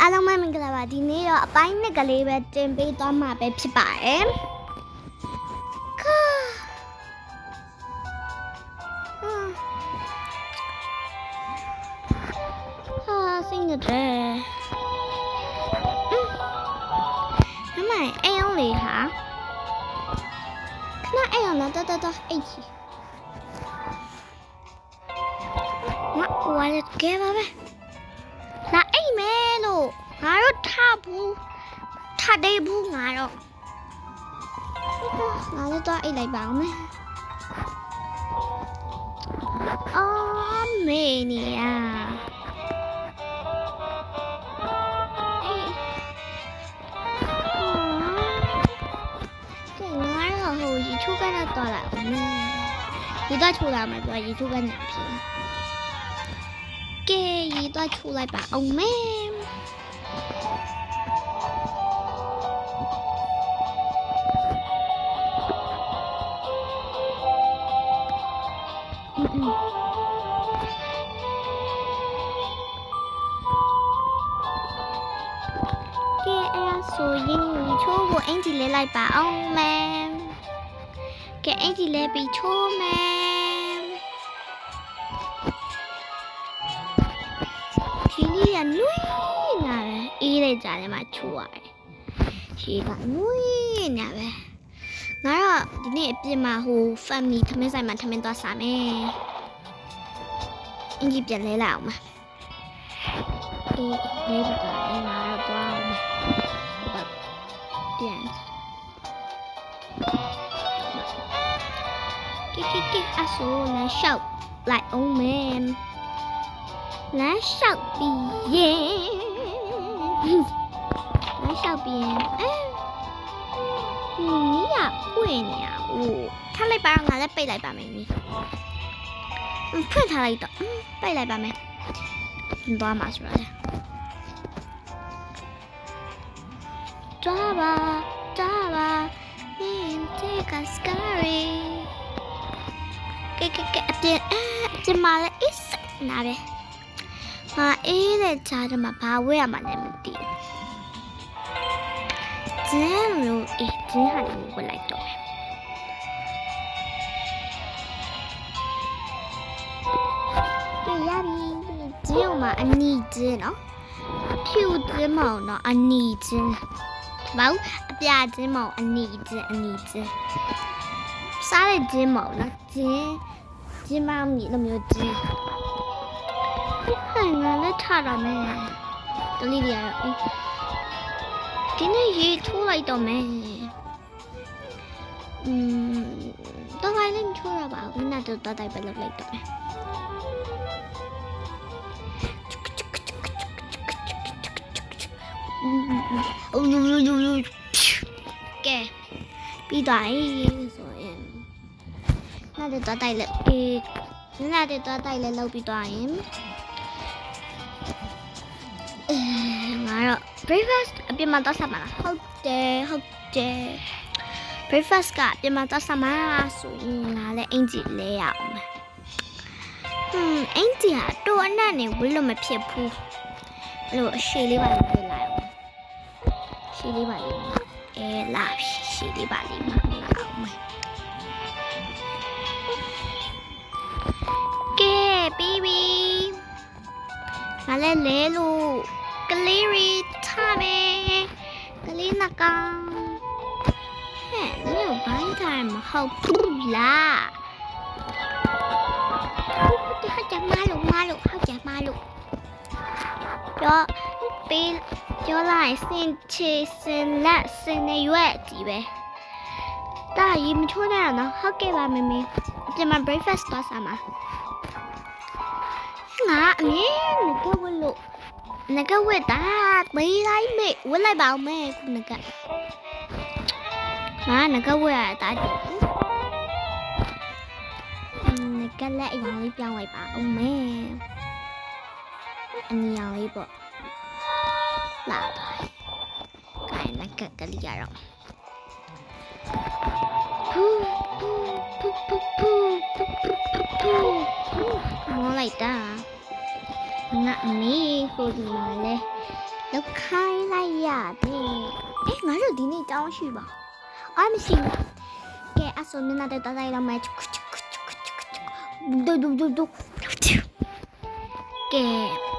အားလုံးပဲမင်္ဂလာပါဒီနေ့တော့အပိုင်းနှစ်ကလေးပဲတင်ပေးသွားမှာပဲဖြစ်ပါတယ်ခါဟာဟာစိတ်ညစ်တယ်အမအိမ်အောင်လေဟာခဏအိမ်အောင်တော့တော်တော်အိတ်ချီမဝါရကဲပါပဲလာအိမ်မဲလို့ ငါတို့ထဘူးထတဲ့ဘူးငါတော့ငါလည်းတော့အိတ်လိုက်ပါဦးမယ်အော်မေနီယာ出干的到了，我们一段出来嘛，对吧？一出干两瓶，给一段出来吧，我们。 ปิโชแมนที่นี่อันนุ่ยนะเว้ยอีเลยจะมาช่วยที่กันนุ่ยนะเว้ยงั้นเราဒီနေ့အပြင်မှာဟို family ထမင်းဆိုင်မှာထမင်းသွားစားမယ်အင်ကြီးပြန်လဲလာအောင်ပါအေးလေးပါတော့ငါတော့သွားအောင်ပါပြန် kicking us all and shout like old man! Let's shout begin. Let's shout begin. 你也会呀？我睇你把我眼咧背嚟把面。嗯，不然睇嚟度，嗯，背嚟把面。你多马出来。抓吧，抓吧，你这个 scary。 က်တော့ပိတ်လိုက်ပါမယ်သွားမှာဆိုတော့တွားပါတွားပါနင်းတေကစကာရီကဲကဲကဲအပြင်အပြင်မှာလည်း is နာပဲငါအေးတဲ့ကြားထဲမှာဘာဝဲရမှာလဲမသိဘူးကျင်းလို့အေးကျင်းဟာလေးဝက်လိုက်တော့မယ်တွေ့ရပြီကျင်းမှာအနီကျင်းနော်ဖြူကျင်းမောင်နော်အနီကျင်းဘာလို့အပြာကျင်းမောင်အနီကျင်းအနီကျင်း 係隻無啦隻隻貓咪都冇知。係啊，你擦啦咩？咁呢啲嘢，點解要出嚟到咩？嗯，都係拎出嚟吧，咁那就到底俾落嚟到咩？嘅，邊度？ နားတော့တိုက်လက်အေးနားတော့တိုက်လက်လုပ်ပြီးသွားရင်အဲငါတော့ breakfast အပြင်မှာတော့ဆက်မှာလားဟုတ်တယ်ဟုတ်တယ် breakfast ကအပြင်မှာတော့ဆက်မှာဆိုရင်ငါလည်းအင်ဂျီလဲရအောင်မယ်ဟွန်းအင်ဂျီဟာတော်အနက်နဲ့ဝစ်လို့မဖြစ်ဘူးအဲ့လိုအရှိလေးပါလေးပြလိုက်အောင်ရှည်လေးပါလေးမှာအဲလာပြီရှည်လေးပါလေး ပြီးပြီငါလည်းလဲလို့ကလေးရီထားမယ်ကလေးနကောင်ဟဲ့ဒီလိုဘိုင်းထိုင်မဟုတ်ဘူးလားဟုတ်တယ်ဟုတ်တယ်မလို့မလို့ဟုတ်တယ်မလို့ပြောပေးပြောလိုက်စင်ချေစင်လက်စင်နေရွက်ကြီးပဲတာရီမချိုးနဲ့တော့နော်ဟုတ်ကဲ့ပါမမေအပြင်မှာ breakfast သွားစားမှာ ငါအမေငကဝက်လို့ငကဝက်တာမေးလိုက်မေးဝက်လိုက်ပါဦးမေးငကငါငကဝက်ရတာကြည့်ငကလက်အရင်လေးပြောင်းလိုက်ပါဦးမေးအနီရောင်လေးပေါ့လာပါခိုင်ငကကလေးရတော့ Poo, poo, poo, poo, poo. မောလိုက်တာငါအမေဟိုဒီမှာလဲလောက်ခိုင်းလိုက်ရတယ်အေးငါတို့ဒီနေ့တောင်းရှိပါအားမရှိဘူးကဲအဆုမျက်နှာတက်တက်လိုက်တော့မယ်ချွတ်ချွတ်ချွတ်ချွတ်ချွတ်ဒူဒူဒူဒူကဲ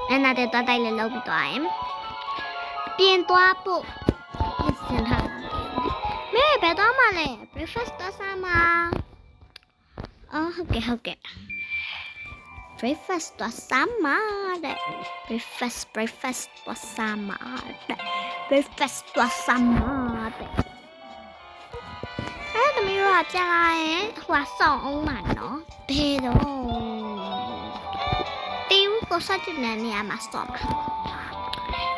မျက်နှာတက်တက်လိုက်လဲလောက်ပြီးသွားရင်ပြင်သွားဖို့ပြင်ဆင်ထားတာမဲဘယ်တော့မှလဲ breakfast တော့စားမှာအော်ဟုတ်ကဲ့ဟုတ်ကဲ့ breakfast တော့စားမှာတဲ့ breakfast breakfast တော့စားမှာတဲ့ breakfast တော့စားမှာတဲ့အဲ့ဒါမျိုးကကြာလာရင်ဟိုကစောင်းအောင်မှာနော်ဘယ်တော့တီးကိုစတဲ့နေရာမှာစောင်းမှာ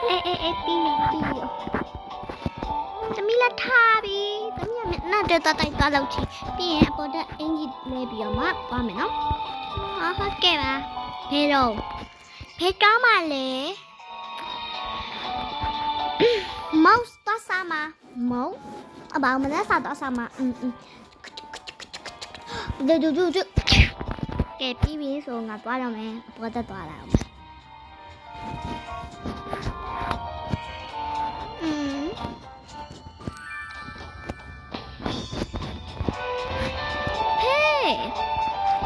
အေးအေးအေးပြီးပြီးသမီးလက်ထားပြီသမီးကမျက်နှာတက်တက်တိုက်သွားလို့ချီပြီးရင်အပေါ်တက်အင်ကြီးလဲပြီးတော့မှသွားမယ်နော် 아, 밖에봐. À? mà 배까말래. Mouse đó sao mà? Mouse Ở ờ, bảo mình đã sao đó sao mà? Ừ ừ. Đưa đưa đưa đưa Kẹp đi bí số ngặt quá đâu mẹ? Bố ta tỏa là Hey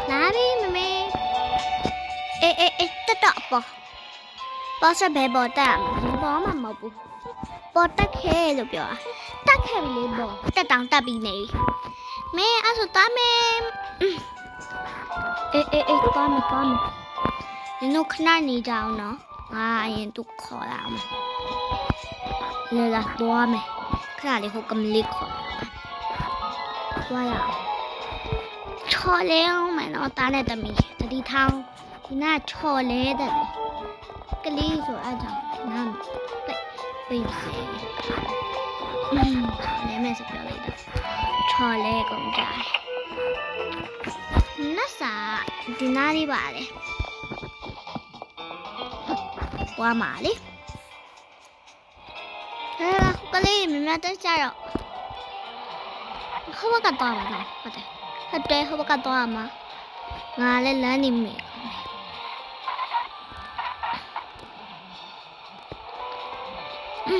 Lá တက်တော့ပေါ်ပေါ်စဘဲပေါ်တက်မှာဘောမှမဟုတ်ဘူးပေါ်တက်ခဲလို့ပြောတာတက်ခဲပြီလေပေါ်တက်တောင်တက်ပြီနေမင်းအဲ့ဆိုသားမေအေးအေးအေးသွားမယ်သွားမယ်နင်တို့ခဏနေကြအောင်နော်ငါအရင်သူခေါ်လာအောင်လေလာသွားမယ်ခဏလေးဟိုကမလေးခေါ်လာသွားရအောင်ချော်လဲအောင်မယ်နော်တားနဲ့တမီးတတိထောင်းဒီနာချော်လဲတဲ့ ကလေးဆိုအဲ့ကြောင့်နားပိတ်ပိတ်စေอืมလဲမဲ့စပြောလိုက်တာချော်လဲကုန်ကြတယ်နတ်စာဒီနားလေးပါလေဝါမာလေအဲကလေးမမတက်ကြတော့ဟိုဘကတော့မှာနော်ဟုတ်တယ်ဟုတ်တယ်ဟိုဘကတော့မှာငါလည်းလမ်းနေမိ ဒီ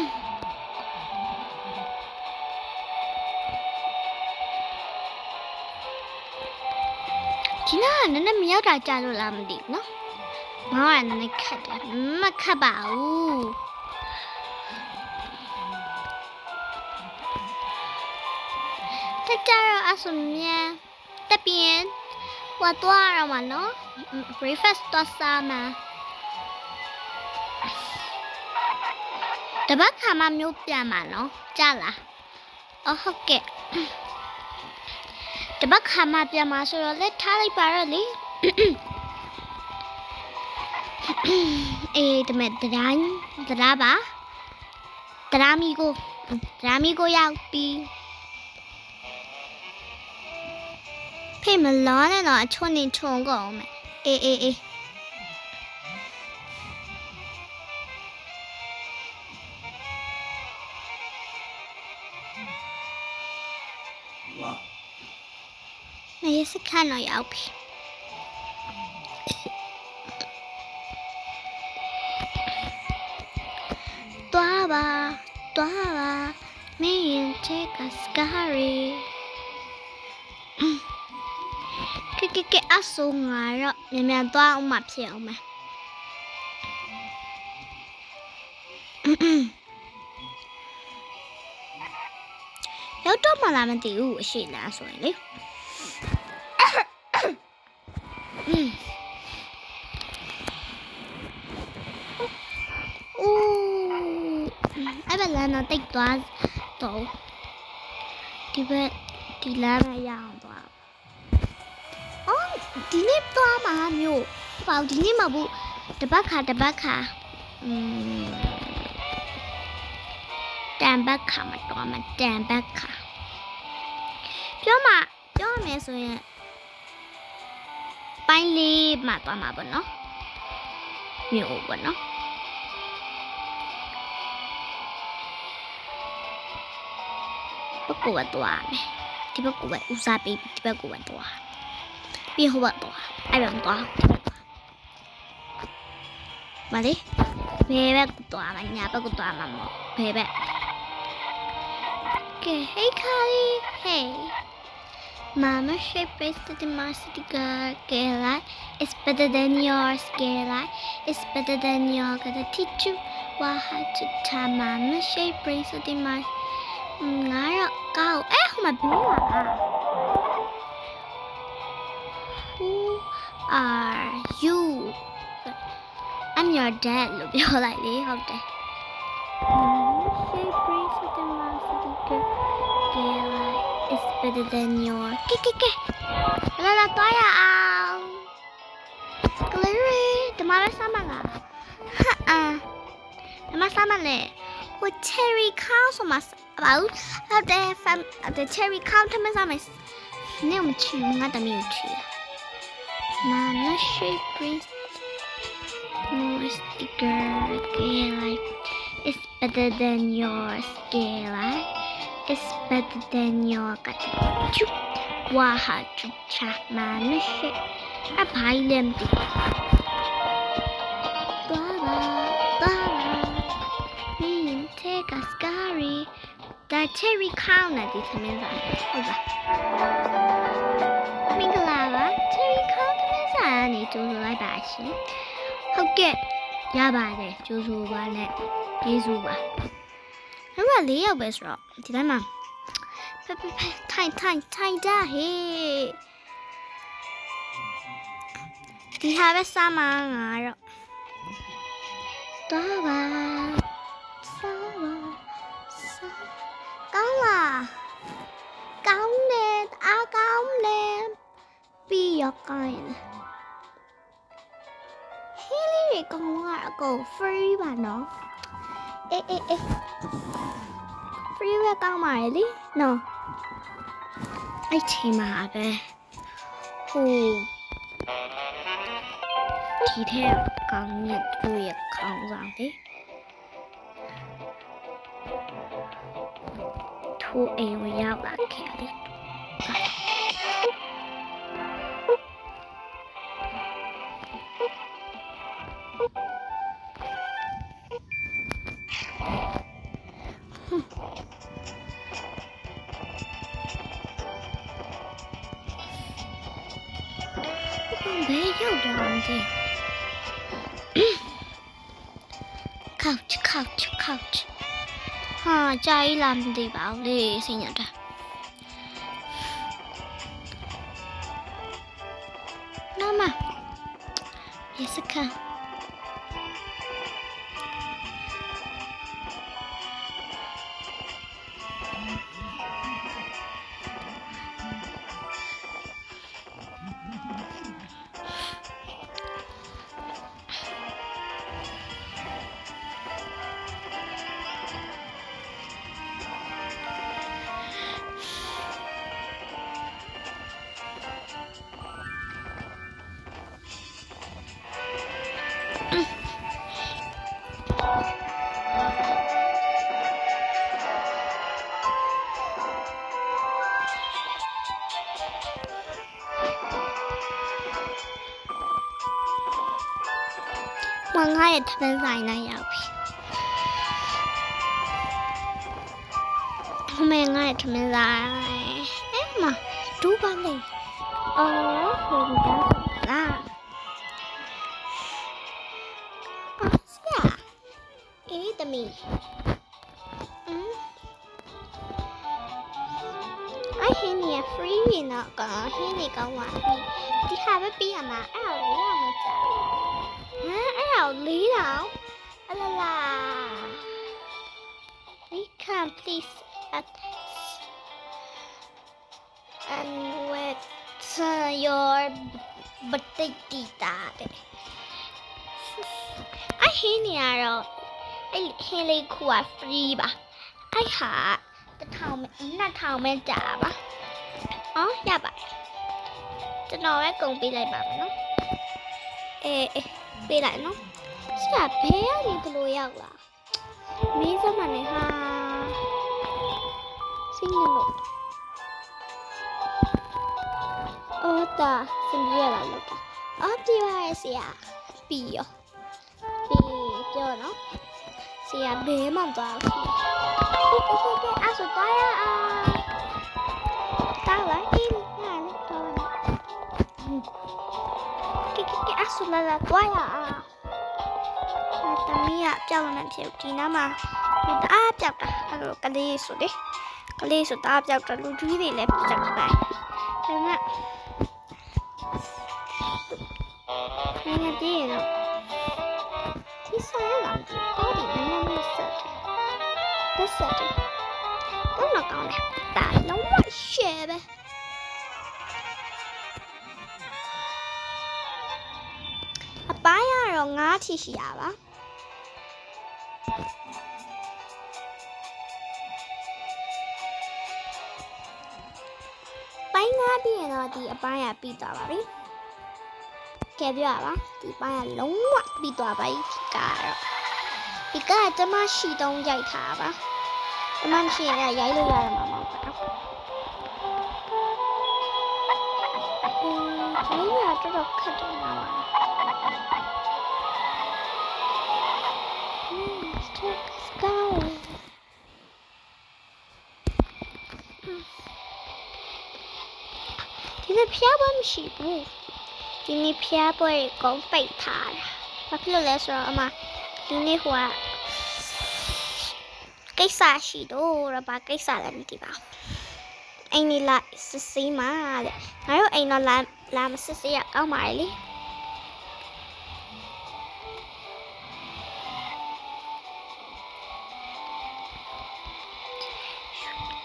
နာကနည်းနည်းမရောက်တာကြာလို့လားမသိဘူးနော်မောင်ကနည်းနည်းခတ်တယ်မခတ်ပါဘူးတက်ကြတော့အဆုမြန်တက်ပြင်းဟိုတော့ရမှာနော် breakfast တော့စားမှာ တပတ်ခါမှမျိုးပြန်မှာနော်ကြာလားအော်ဟုတ်ကဲ့တပတ်ခါမှပြန်မှာဆိုတော့လက်ထားလိုက်ပါတော့လေအေးတမဲ့တတိုင်းတရာပါတရာမီကိုတရာမီကိုရောက်ပြီဖေးမလောနဲ့တော့အချွန်းနေချုံကုန်မယ်အေးအေးအေး Neyse kan o yapayım. Doğa, doğa, meyin çek askari. Cái cái cái ác số ngài đó, nhà mẹ toa ông mập xèo mà. Nếu trước mà làm mình tiểu của chị là rồi đấy. သွားတော့ဒီဘက်ဒီလမ်းနဲ့ရအောင်သွားအော်ဒီနေ့သွားမှာမျိုးပေါ့ဒီနေ့မဟုတ်ဘူးတပတ်ခါတပတ်ခါอืมတန်ဘက်ခါမတော်မှာတန်ဘက်ခါပြောမှာပြောရမယ်ဆိုရင်ပိုင်းလေးမှသွားမှာပေါ့နော်မျိုးပေါ့နော် ဘက်ကိုပဲသွားမယ်ဒီဘက်ကိုပဲဦးစားပေးပြီးဒီဘက်ကိုပဲသွားပြီးဟိုဘက်သွားအဲ့ဘက်သွားဒီဘက်သွားမလေး ဘယ်ဘက်ကိုသွားမှာညာဘက်ကိုသွားမှာမဟုတ်ဘယ်ဘက်ကဲ hey Kali hey Mama shape based the master girl girl life is better than yours girl life is better than your gonna teach you what how to time Mama shape based the master ငါတော့ကောက်အဲဟိုမှာဘင်းလာလား Who are you I'm your dad လို့ပြောလိုက်လေဟုတ်တယ် Shape brings with the master girl girl is better than your ကဲကဲကဲလာလာတော့ရအောင် Glary ဒီမှာပဲစမ်းမလားဟာအာဒီမှာစမ်းမလဲဟို cherry cow ဆိုမှာ about, about the, fam, uh, the cherry counterman sammen Mewtwo, not the Mewtwo. Mama, she brings more sticker, Gaylight. It's better than your Gaylight. It's better than your Gatachu. Waha, Chucha, Mama, she. I buy them. Baba, Baba, me and take a scary. ဒါ cherry crown နဲ့ဒီသမင်းစားဟုတ်ပါမင်္ဂလာပါ cherry crown သမင်းစားကနေကြိုးဆိုလိုက်ပါရှင်ဟုတ်ကဲ့ရပါတယ်ကြိုးဆိုပါနဲ့ကျေးဇူးပါအဲ့မှာ၄ယောက်ပဲဆိုတော့ဒီတိုင်းမှာဖဖဖထိုင်ထိုင်ထိုင်တာဟေးဒီဟာပဲစားမှာငါတော့တော့ပါ cống à? Cống nè à cống nè bây giờ coi nè. Hillary còn là cổ free mà nó ê ê ê. Free bà con mày đi nó ai chỉ mà bé hù. Thì theo còn nhận việc không giảng thế. pull a like Kelly. trai làm gì bảo đi xin nhận ra. မှငါရဲ့ထပင်းဆိုင်လိုက်ရောက်ပြီ။အမေငါရဲ့ထမင်းဆိုင်အဲ့မှာဒူးပါနေ။အော်ဟိုကလာ။ပါစရာ။အေးတမီ။အင်း I hate me a free နော်ကောဟင်းနေကောင်းပါပြီ။ဒီဟာပဲပြီးရမှာအဲ့ဒါလည်းရမှာကြာ။ อ้าวลีหนาอะไรล่ะ We can please at and with your birthday guitar ไอ้เฮนี่ยเราไอ้เฮเลยขวดฟรีป่ะไอ้ขาจะเท่าไม่น่าเท่าไม่จ๋าป่ะอ๋อย่าไปจะนอนไว้กงปีเลยแบบเนาะเอ๊ะ ပေးလိုက်နော်ဆရာဘဲကနေဘလို့ရောက်လာမင်းစမနဲ့ဟာစင်းနေလို့အော်တာစင်ပြရလာလို့တာအော်ပြပါရဲ့ဆရာပြီးရောပြီးပြောနော်စီရဘဲမှမသွားဘူးကဲကဲကဲကဲအဲ့ဆိုသွားရအောင်တာလာအင်းငါလည်းတော့ ကဲကဲကဲအဲ့ဆိုလာလာသွားရအောင်တမီးကကြောက်မှမဖြစ်ဘူးဒီနားမှာလူတအားကြောက်တာအဲ့လိုကလေးဆိုလေကလေးဆိုတအားကြောက်တာလူကြီးတွေလည်းကြောက်တယ်ဒါပေမဲ့ငါတည်းရတော့ဒီဆိုင်ရလာပြီအော်ဒီနည်းနည်းဆက်တယ်လက်ဆက်တယ်တော့မကောင်းနဲ့ဒါလုံးဝရှယ်ပဲ တော့9ထီရှိရပါပိုင်း9ပြီးရင်တော့ဒီအပိုင်းကပြီးသွားပါပြီကဲပြရပါဒီပိုင်းကလုံးဝပြီးသွားပါပြီဒီကတော့ဒီကကကျမရှိတုံးရိုက်ထားပါကျမရှိရင်လည်းရိုက်လို့ရမှာမဟုတ်ဘူးအဲဒီကတော်တော်ခက် န်းပိတ်ထားတာဘာဖြစ်လို့လဲဆိုတော့အမဒီနေ့ဟိုကကိစ္စရှိတော့ဘာကိစ္စလဲမသိပါဘူးအိမ်နေလာစစ်ဆေးမှာတဲ့ငါတို့အိမ်တော့လာလာမစစ်ဆေးရ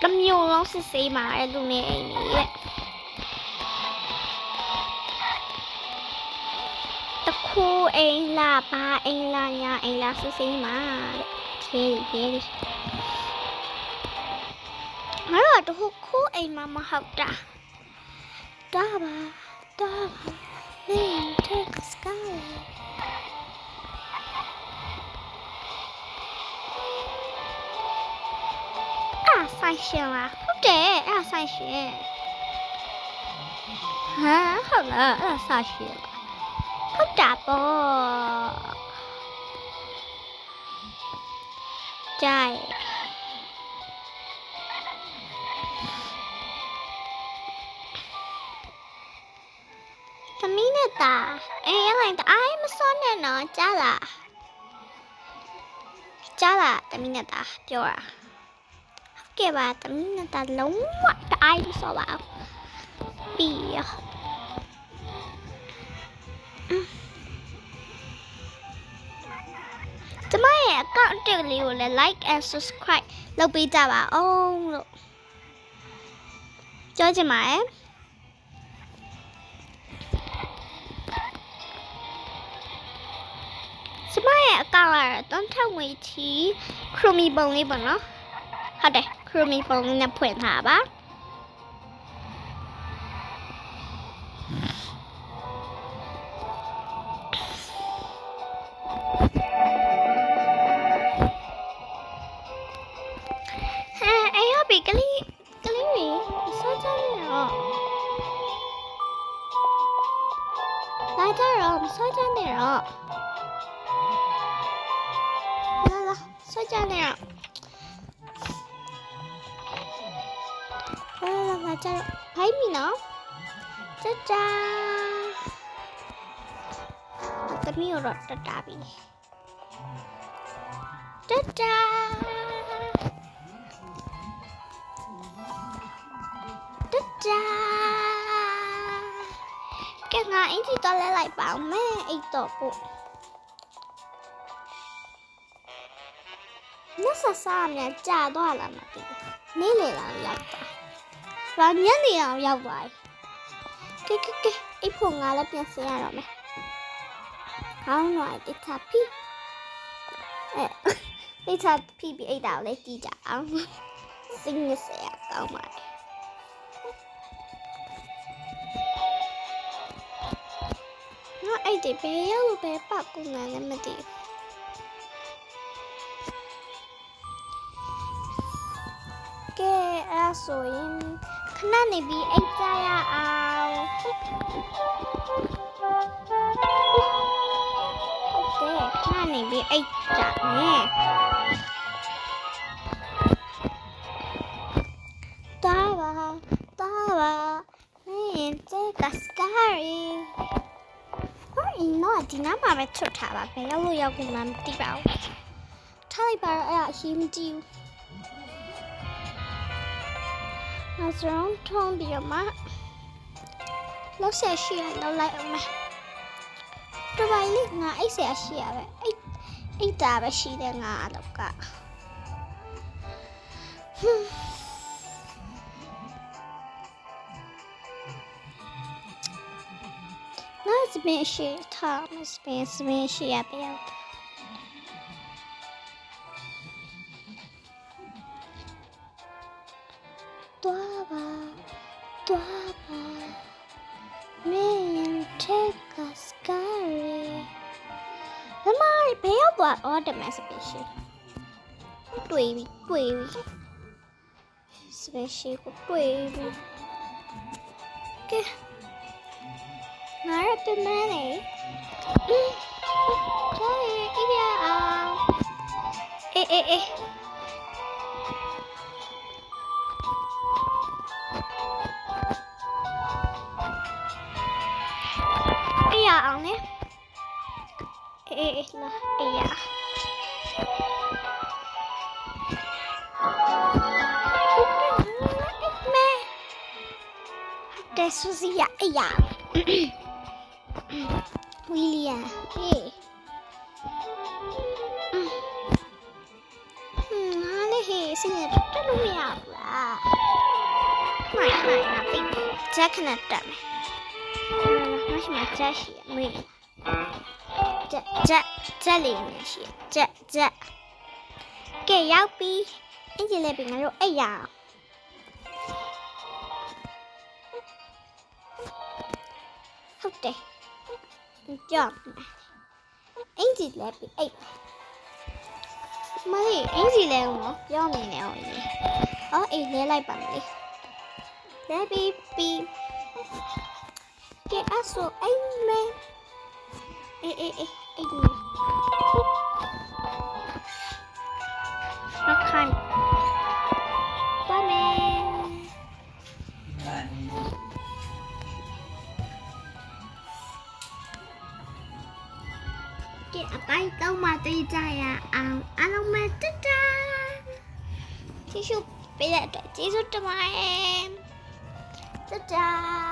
တစ်မျိုးလုံးစစ်ဆေးမှာတဲ့လူနေအိမ်ကြီးတဲ့တခုအိမ်လာဘာအိမ်လာညာအိမ်လာစစ်ဆေးမှာတဲ့ခဲရီခဲရီငါတို့ကတခုခိုးအိမ်မှာမဟုတ်တာတာပါတာပါနေ take a sky ဆိုင်ရှင်လားဟုတ်တယ်အဲ့ဒါဆိုင်ရှင်ဟမ်ဟုတ်လားအဲ့ဒါဆိုင်ရှင်လားဟုတ်တာပေါ့ကြိုက်သမီးနဲ့တာအေးရလိုက်တာအိုင်မစောနဲ့နော်ကြားလားကြားလားသမီးနဲ့တာပြောတာ cái bà tấm ta lúng quá ai sao bảo bì à. tấm ấy các trường lưu là like and subscribe lâu chào bà ông ô chơi chơi mà em Smile color, don't tell me tea, crummy nó. bono. đây. 그럼 이번 그냥 보인 봐 봐. 에어비 끌리 끌리 있었잖아 요. 나처럼 서잖아 요. ကြတော့ဖိုင်းမီနော်ကြကြတမီးတော့တတာပြီကြကြကြကြကဲငါအင်ကြီးတော့လဲလိုက်ပါဦးမဲအိတ်တော့ပို့နတ်ဆဆာမြန်ကြာသွားလားမသိဘူးနေလေလာရောက်တာ။ ဘာညနေအောင်ရောက်သွားပြီ။ကဲကဲကဲအိတ်ဖို့ငါလည်းပြန်ဆင်းရတော့မယ်။ခေါင်းတော့တိချပီအဲတိချပီပြီးအိတ်တာကိုလည်းကြည့်ကြအောင်။စိတ်နဲ့ဆရာကောင်းပါလေ။ငါအိတ်တွေဘယ်ရောက်လို့ဘယ်ပတ်ကုန်လဲလည်းမသိဘူး။ကဲအဲ့ဒါဆိုရင် ခဏနေပြီးအိတ်ကြရအောင်ဟုတ်တယ်ခဏနေပြီးအိတ်ကြမယ်တာပါတာပါမင်းတဲ့ကစကားရီဟိုအင်းတော့ဒီနားမှာပဲချွတ်ထားပါဘယ်ရောက်လို့ရောက်ကုန်မှမသိပါဘူးထားလိုက်ပါတော့အဲ့ဒါအရေးမကြီးဘူး မစရုံးထုံးပြီးတော့မှလောက်ဆက်ရှိရလောက်လိုက်အောင်မယ်တပိုင်းလေးငါအိတ်ဆက်ရှိရပဲအိတ်အိတ်တာပဲရှိတယ်ငါတော့ကဟွန်းငါစပင်းရှိထားမစပင်းစပင်းရှိရ toaba, toaba, mientras cascare. Mari, pejam buat order oh, masturbation. Baby, baby. Especially special baby. Okay. Now open my name. Okay, yeah. Eh, eh, eh. Arne. Eller er. Det så sier jeg ja. William. Hey. Han er hesenhet til noe jævla. Nei, nei, nothing. Så jeg knetter meg. weźmie cześć, my. Cze, cze, czelimy się, cze, cze. Kie jałpi, idzie lepiej na rok, ej ja. Chodźcie. Dziadne. Idzie lepiej, ej. Mali, idzie lepiej, ja mi nie ojej. O, idzie lepiej, 来，比比。castle Eggman. Ê, ê, ê, Eggman. Nó khăn. Quá mẹ. Kìa, tay đâu mà tì trai à? À, à, đâu mà tì trai. Chị chụp, bây giờ chị giúp cho mà em. Tì trai.